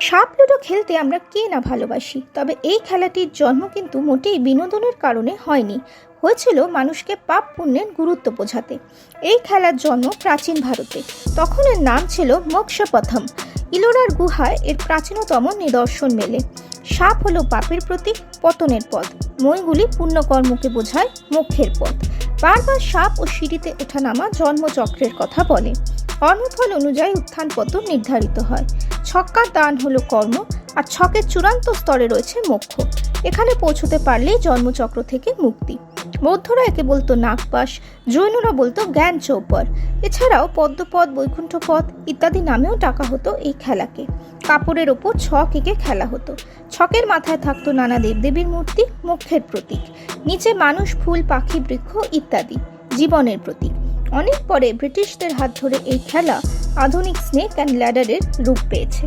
সাপ লুডো খেলতে আমরা কে না ভালোবাসি? তবে এই খেলাটির জন্ম কিন্তু মোটেই বিনোদনের কারণে হয়নি। হয়েছিল মানুষকে পাপ পুণ্যের গুরুত্ব বোঝাতে। এই খেলার জন্ম প্রাচীন ভারতে। তখন এর নাম ছিল মোক্ষপথম। ইলোরার গুহায় এর প্রাচীনতম নিদর্শন মেলে। সাপ হলো পাপের প্রতীক, পতনের পথ। মইগুলি পুণ্যকর্মকে বোঝায় মোক্ষের পথ। বারবার সাপ ও সিঁড়িতে ওঠানামা জন্মচক্রের কথা বলে। কর্মফল অনুযায়ী উত্থান পতন নির্ধারিত হয়। ছক্কার দান হলো কর্ম, আর ছকের চূড়ান্ত স্তরে রয়েছে মোক্ষ। এখানে পৌঁছতে পারলেই জন্মচক্র থেকে মুক্তি। বৌদ্ধরা একে বলতো নাগপাস জৈনরা বলতো জ্ঞান চৌপর। এছাড়াও পদ্মপদ, বৈকুণ্ঠপদ ইত্যাদি নামেও ডাকা হতো এই খেলাকে। কাপড়ের ওপর ছক এঁকে খেলা হতো। ছকের মাথায় থাকতো নানা দেবদেবীর মূর্তি মুখ্যের প্রতীক। নিচে মানুষ, ফুল, পাখি, বৃক্ষ ইত্যাদি, জীবনের প্রতীক। অনেক পরে ব্রিটিশদের হাত ধরে এই খেলা আধুনিক স্নেক অ্যান্ড ল্যাডারের রূপ পেয়েছে।